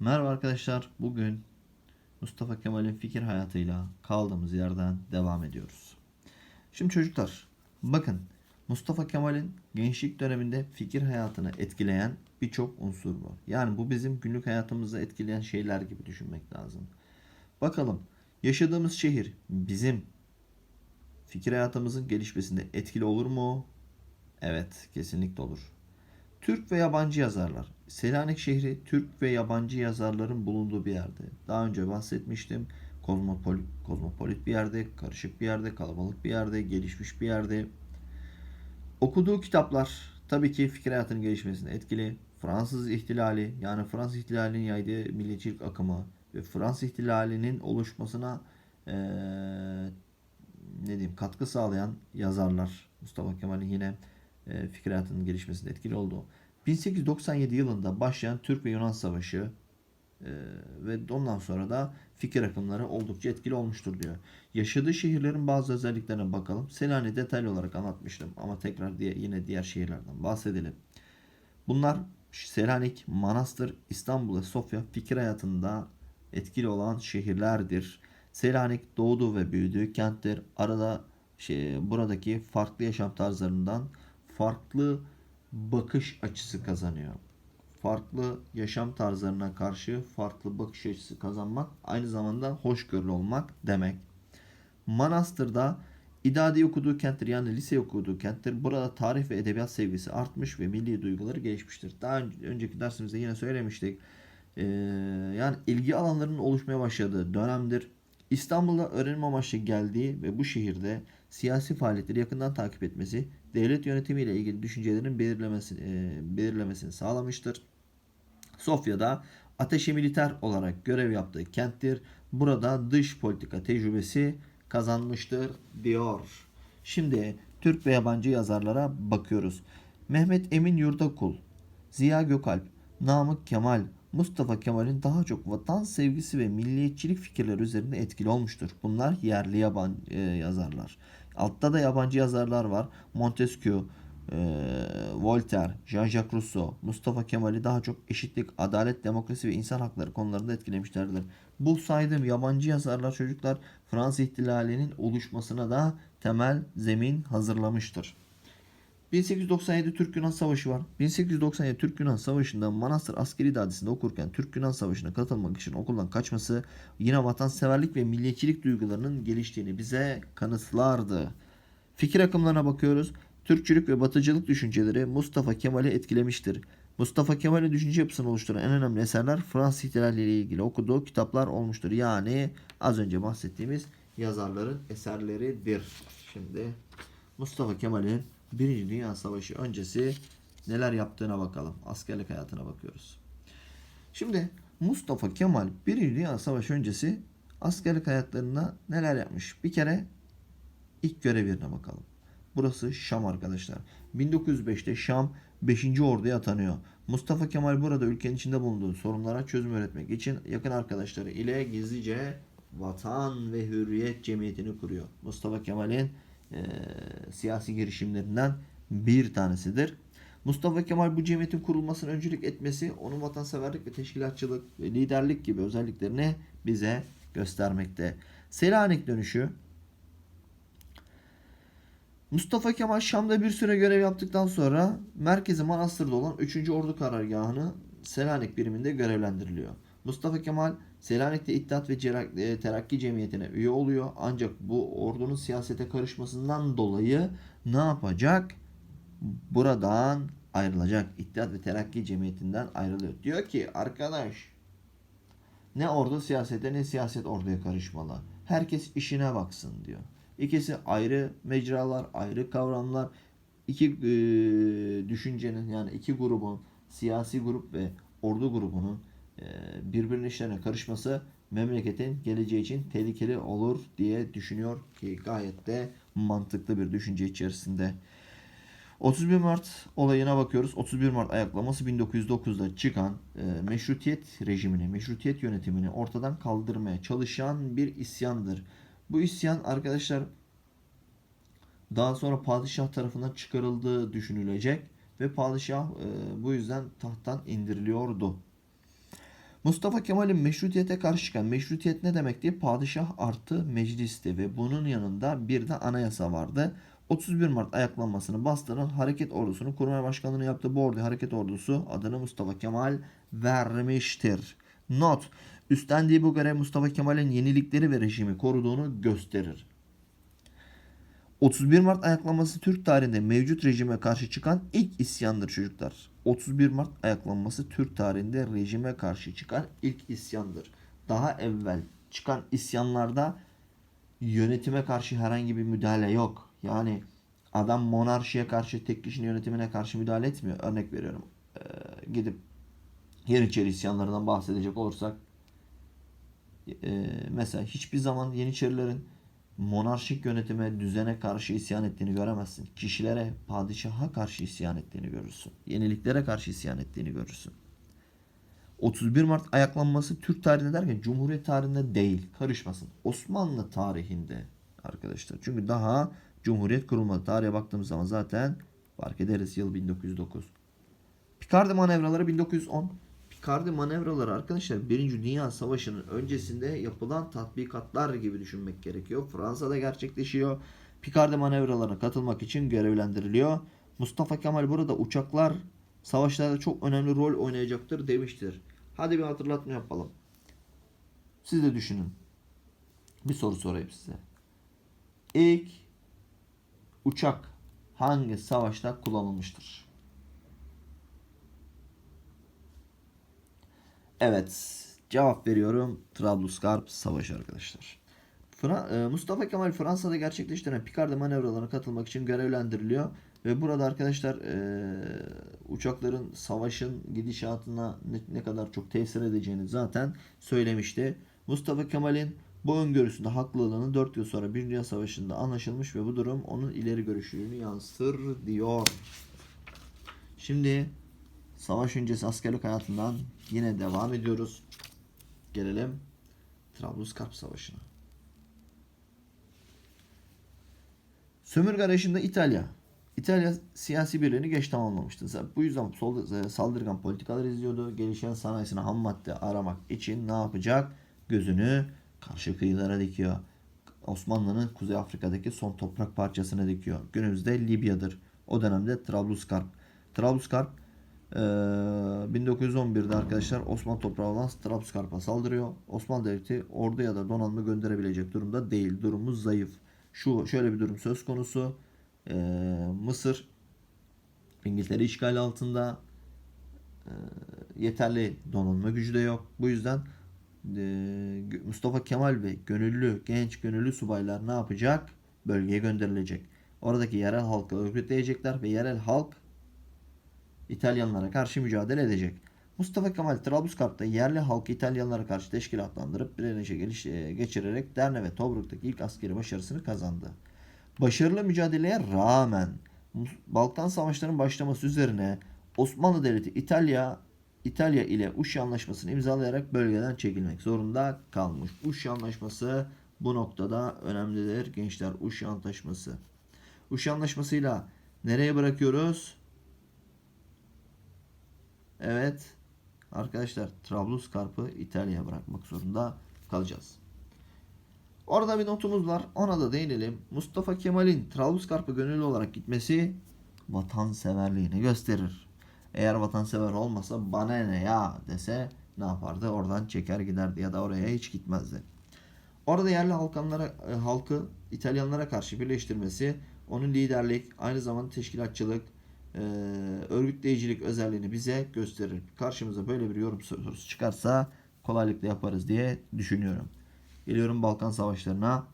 Merhaba arkadaşlar. Bugün Mustafa Kemal'in fikir hayatıyla kaldığımız yerden devam ediyoruz. Şimdi çocuklar bakın Mustafa Kemal'in gençlik döneminde fikir hayatını etkileyen birçok unsur var. Yani bu bizim günlük hayatımızı etkileyen şeyler gibi düşünmek lazım. Bakalım yaşadığımız şehir bizim fikir hayatımızın gelişmesinde etkili olur mu? Evet, kesinlikle olur. Türk ve yabancı yazarlar. Selanik şehri Türk ve yabancı yazarların bulunduğu bir yerde. Daha önce bahsetmiştim. Kozmopolit, kozmopolit bir yerde, karışık bir yerde, kalabalık bir yerde, gelişmiş bir yerde. Okuduğu kitaplar tabii ki fikir hayatının gelişmesine etkili. Fransız ihtilali yani Fransız ihtilalinin yaydığı milliyetçilik akımı ve Fransız ihtilalinin oluşmasına eee, ne diyeyim katkı sağlayan yazarlar. Mustafa Kemal'in yine e, fikir hayatının gelişmesinde etkili oldu. 1897 yılında başlayan Türk ve Yunan Savaşı e, ve ondan sonra da fikir akımları oldukça etkili olmuştur diyor. Yaşadığı şehirlerin bazı özelliklerine bakalım. Selanik'i detaylı olarak anlatmıştım ama tekrar diye, yine diğer şehirlerden bahsedelim. Bunlar Selanik, Manastır, İstanbul ve Sofya fikir hayatında etkili olan şehirlerdir. Selanik doğduğu ve büyüdüğü kenttir. Arada şey, buradaki farklı yaşam tarzlarından farklı bakış açısı kazanıyor. Farklı yaşam tarzlarına karşı farklı bakış açısı kazanmak aynı zamanda hoşgörülü olmak demek. Manastır'da İdadi okuduğu kenttir yani lise okuduğu kenttir. Burada tarih ve edebiyat sevgisi artmış ve milli duyguları gelişmiştir. Daha ön- önceki dersimizde yine söylemiştik. Ee, yani ilgi alanlarının oluşmaya başladığı dönemdir. İstanbul'da öğrenim amaçlı geldiği ve bu şehirde siyasi faaliyetleri yakından takip etmesi, devlet yönetimiyle ilgili düşüncelerin belirlemesi, e, belirlemesini sağlamıştır. Sofya'da ateşe militer olarak görev yaptığı kenttir. Burada dış politika tecrübesi kazanmıştır diyor. Şimdi Türk ve yabancı yazarlara bakıyoruz. Mehmet Emin Yurdakul, Ziya Gökalp, Namık Kemal, Mustafa Kemal'in daha çok vatan sevgisi ve milliyetçilik fikirleri üzerinde etkili olmuştur. Bunlar yerli yabancı yazarlar. Altta da yabancı yazarlar var. Montesquieu, e, Voltaire, Jean-Jacques Rousseau, Mustafa Kemal'i daha çok eşitlik, adalet, demokrasi ve insan hakları konularında etkilemişlerdir. Bu saydığım yabancı yazarlar çocuklar Fransız ihtilalinin oluşmasına da temel zemin hazırlamıştır. 1897 Türk-Yunan Savaşı var. 1897 Türk-Yunan Savaşı'nda Manastır Askeri İdadisi'nde okurken Türk-Yunan Savaşı'na katılmak için okuldan kaçması yine vatanseverlik ve milliyetçilik duygularının geliştiğini bize kanıtlardı. Fikir akımlarına bakıyoruz. Türkçülük ve batıcılık düşünceleri Mustafa Kemal'i etkilemiştir. Mustafa Kemal'in düşünce yapısını oluşturan en önemli eserler Fransız ihtilaliyle ilgili okuduğu kitaplar olmuştur. Yani az önce bahsettiğimiz yazarların eserleridir. Şimdi Mustafa Kemal'in Birinci Dünya Savaşı öncesi neler yaptığına bakalım. Askerlik hayatına bakıyoruz. Şimdi Mustafa Kemal Birinci Dünya Savaşı öncesi askerlik hayatlarında neler yapmış? Bir kere ilk görev yerine bakalım. Burası Şam arkadaşlar. 1905'te Şam 5. Ordu'ya atanıyor. Mustafa Kemal burada ülkenin içinde bulunduğu sorunlara çözüm üretmek için yakın arkadaşları ile gizlice Vatan ve Hürriyet Cemiyeti'ni kuruyor. Mustafa Kemal'in eee, siyasi girişimlerinden bir tanesidir. Mustafa Kemal bu cemiyetin kurulmasına öncülük etmesi onun vatanseverlik ve teşkilatçılık ve liderlik gibi özelliklerini bize göstermekte. Selanik dönüşü Mustafa Kemal Şam'da bir süre görev yaptıktan sonra merkezi Manastır'da olan 3. Ordu Karargahı'nı Selanik biriminde görevlendiriliyor. Mustafa Kemal Selanik'te İttihat ve e, Terakki Cemiyeti'ne üye oluyor. Ancak bu ordunun siyasete karışmasından dolayı ne yapacak? Buradan ayrılacak. İttihat ve Terakki Cemiyeti'nden ayrılıyor. Diyor ki arkadaş ne ordu siyasete ne siyaset orduya karışmalı. Herkes işine baksın diyor. İkisi ayrı mecralar, ayrı kavramlar. İki e, düşüncenin yani iki grubun siyasi grup ve ordu grubunun birbirinin işlerine karışması memleketin geleceği için tehlikeli olur diye düşünüyor ki gayet de mantıklı bir düşünce içerisinde. 31 Mart olayına bakıyoruz. 31 Mart ayaklaması 1909'da çıkan e, meşrutiyet rejimini, meşrutiyet yönetimini ortadan kaldırmaya çalışan bir isyandır. Bu isyan arkadaşlar daha sonra padişah tarafından çıkarıldığı düşünülecek ve padişah e, bu yüzden tahttan indiriliyordu. Mustafa Kemal'in meşrutiyete karşı çıkan meşrutiyet ne demekti? Padişah artı meclisti ve bunun yanında bir de anayasa vardı. 31 Mart ayaklanmasını bastıran hareket ordusunu kurmay başkanlığını yaptı. Bu ordu hareket ordusu adını Mustafa Kemal vermiştir. Not. Üstlendiği bu görev Mustafa Kemal'in yenilikleri ve rejimi koruduğunu gösterir. 31 Mart ayaklanması Türk tarihinde mevcut rejime karşı çıkan ilk isyandır çocuklar. 31 Mart ayaklanması Türk tarihinde rejime karşı çıkan ilk isyandır. Daha evvel çıkan isyanlarda yönetime karşı herhangi bir müdahale yok. Yani adam monarşiye karşı tek kişinin yönetimine karşı müdahale etmiyor. Örnek veriyorum. Ee, gidip Yeniçeri isyanlarından bahsedecek olursak e, mesela hiçbir zaman Yeniçerilerin monarşik yönetime, düzene karşı isyan ettiğini göremezsin. Kişilere, padişaha karşı isyan ettiğini görürsün. Yeniliklere karşı isyan ettiğini görürsün. 31 Mart ayaklanması Türk tarihinde derken Cumhuriyet tarihinde değil. Karışmasın. Osmanlı tarihinde arkadaşlar. Çünkü daha Cumhuriyet kurulmadı. Tarihe baktığımız zaman zaten fark ederiz yıl 1909. Picardy manevraları 1910. Picardy manevraları arkadaşlar 1. Dünya Savaşı'nın öncesinde yapılan tatbikatlar gibi düşünmek gerekiyor. Fransa'da gerçekleşiyor. Picardy manevralarına katılmak için görevlendiriliyor. Mustafa Kemal burada uçaklar savaşlarda çok önemli rol oynayacaktır demiştir. Hadi bir hatırlatma yapalım. Siz de düşünün. Bir soru sorayım size. İlk uçak hangi savaşta kullanılmıştır? Evet. Cevap veriyorum. Trablusgarp Savaşı arkadaşlar. E, Mustafa Kemal Fransa'da gerçekleştirilen Picardy manevralarına katılmak için görevlendiriliyor. Ve burada arkadaşlar e, uçakların savaşın gidişatına ne, ne kadar çok tesir edeceğini zaten söylemişti. Mustafa Kemal'in bu öngörüsünde haklılığını 4 yıl sonra 1. Dünya Savaşı'nda anlaşılmış ve bu durum onun ileri görüşlülüğünü yansıtır diyor. Şimdi savaş öncesi askerlik hayatından yine devam ediyoruz. Gelelim Trablusgarp Savaşı'na. Sömürge arayışında İtalya. İtalya siyasi birliğini geç tamamlamıştı. Bu yüzden e, saldırgan politikalar izliyordu. Gelişen sanayisine ham madde aramak için ne yapacak? Gözünü karşı kıyılara dikiyor. Osmanlı'nın Kuzey Afrika'daki son toprak parçasına dikiyor. Günümüzde Libya'dır. O dönemde Trablusgarp. Trablusgarp e, 1911'de arkadaşlar Osmanlı toprağı olan Trablusgarp'a saldırıyor. Osmanlı Devleti ordu ya da donanma gönderebilecek durumda değil. Durumu zayıf. Şu şöyle bir durum söz konusu. E, Mısır İngiltere işgal altında e, yeterli donanma gücü de yok. Bu yüzden e, Mustafa Kemal ve gönüllü, genç gönüllü subaylar ne yapacak? Bölgeye gönderilecek. Oradaki yerel halkı örgütleyecekler ve yerel halk İtalyanlara karşı mücadele edecek. Mustafa Kemal Trablusgarp'ta yerli halkı İtalyanlara karşı teşkilatlandırıp direnişe geliş, e, geçirerek Derne ve Tobruk'taki ilk askeri başarısını kazandı. Başarılı mücadeleye rağmen Balkan Savaşları'nın başlaması üzerine Osmanlı Devleti İtalya İtalya ile Uşi Anlaşması'nı imzalayarak bölgeden çekilmek zorunda kalmış. Uşi Anlaşması bu noktada önemlidir gençler. Uşi Antlaşması. Uşi Anlaşması'yla nereye bırakıyoruz? Evet. Arkadaşlar Trablusgarp'ı İtalya'ya bırakmak zorunda kalacağız. Orada bir notumuz var. Ona da değinelim. Mustafa Kemal'in Trablusgarp'a gönüllü olarak gitmesi vatanseverliğini gösterir. Eğer vatansever olmasa bana ne ya dese ne yapardı? Oradan çeker giderdi ya da oraya hiç gitmezdi. Orada yerli halkanlara, e, halkı İtalyanlara karşı birleştirmesi, onun liderlik, aynı zamanda teşkilatçılık, e, örgütleyicilik özelliğini bize gösterir. Karşımıza böyle bir yorum sorusu çıkarsa kolaylıkla yaparız diye düşünüyorum. Geliyorum Balkan Savaşlarına.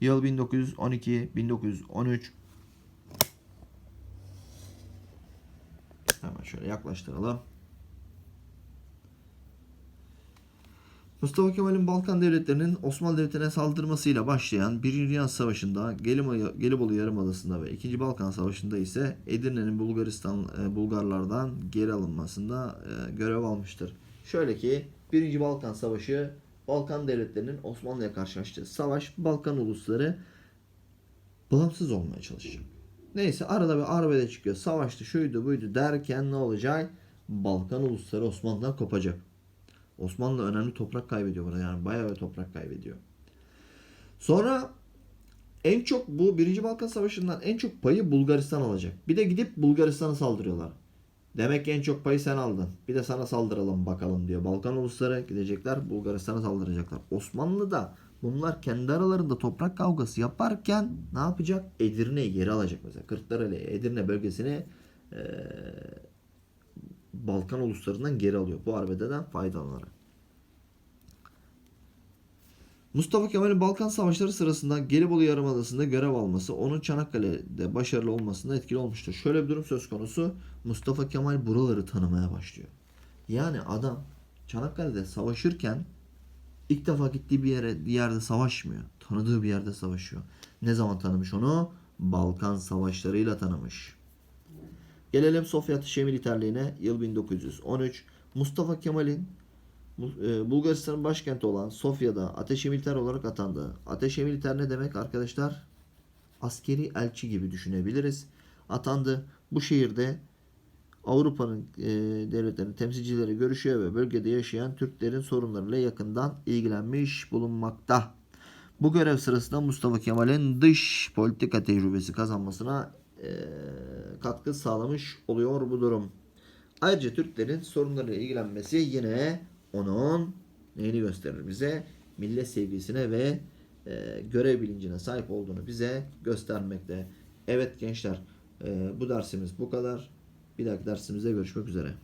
Yıl 1912, 1913. Hemen şöyle yaklaştıralım. Mustafa Kemal'in Balkan devletlerinin Osmanlı Devleti'ne saldırmasıyla başlayan 1. Dünya Savaşı'nda Gelibolu Yarımadası'nda ve 2. Balkan Savaşı'nda ise Edirne'nin Bulgaristan e, Bulgarlardan geri alınmasında e, görev almıştır. Şöyle ki 1. Balkan Savaşı Balkan devletlerinin Osmanlı'ya karşı açtığı savaş Balkan ulusları bağımsız olmaya çalışacak. Neyse arada bir arbede çıkıyor. Savaştı şuydu buydu derken ne olacak? Balkan ulusları Osmanlı'dan kopacak. Osmanlı önemli toprak kaybediyor burada. Yani bayağı bir toprak kaybediyor. Sonra en çok bu 1. Balkan Savaşı'ndan en çok payı Bulgaristan alacak. Bir de gidip Bulgaristan'a saldırıyorlar. Demek ki en çok payı sen aldın. Bir de sana saldıralım bakalım diyor. Balkan ulusları gidecekler Bulgaristan'a saldıracaklar. Osmanlı da bunlar kendi aralarında toprak kavgası yaparken ne yapacak? Edirne'yi geri alacak mesela. Kırklareli Edirne bölgesini eee, Balkan uluslarından geri alıyor. Bu arbededen faydalanarak. Mustafa Kemal'in Balkan Savaşları sırasında Gelibolu Yarımadası'nda görev alması onun Çanakkale'de başarılı olmasında etkili olmuştur. Şöyle bir durum söz konusu. Mustafa Kemal buraları tanımaya başlıyor. Yani adam Çanakkale'de savaşırken ilk defa gittiği bir yere bir yerde savaşmıyor. Tanıdığı bir yerde savaşıyor. Ne zaman tanımış onu? Balkan Savaşları'yla tanımış. Gelelim Sofya Ateşe Militerliğine yıl 1913. Mustafa Kemal'in e, Bulgaristan'ın başkenti olan Sofya'da ateşe militer olarak atandı. Ateşe militer ne demek arkadaşlar? Askeri elçi gibi düşünebiliriz. Atandı. Bu şehirde Avrupa'nın e, devletlerinin temsilcileri görüşüyor ve bölgede yaşayan Türklerin sorunlarıyla yakından ilgilenmiş bulunmakta. Bu görev sırasında Mustafa Kemal'in dış politika tecrübesi kazanmasına katkı sağlamış oluyor bu durum. Ayrıca Türklerin sorunlarıyla ilgilenmesi yine onun neyini gösterir bize? Millet sevgisine ve görev bilincine sahip olduğunu bize göstermekte. Evet gençler bu dersimiz bu kadar. Bir dahaki dersimizde görüşmek üzere.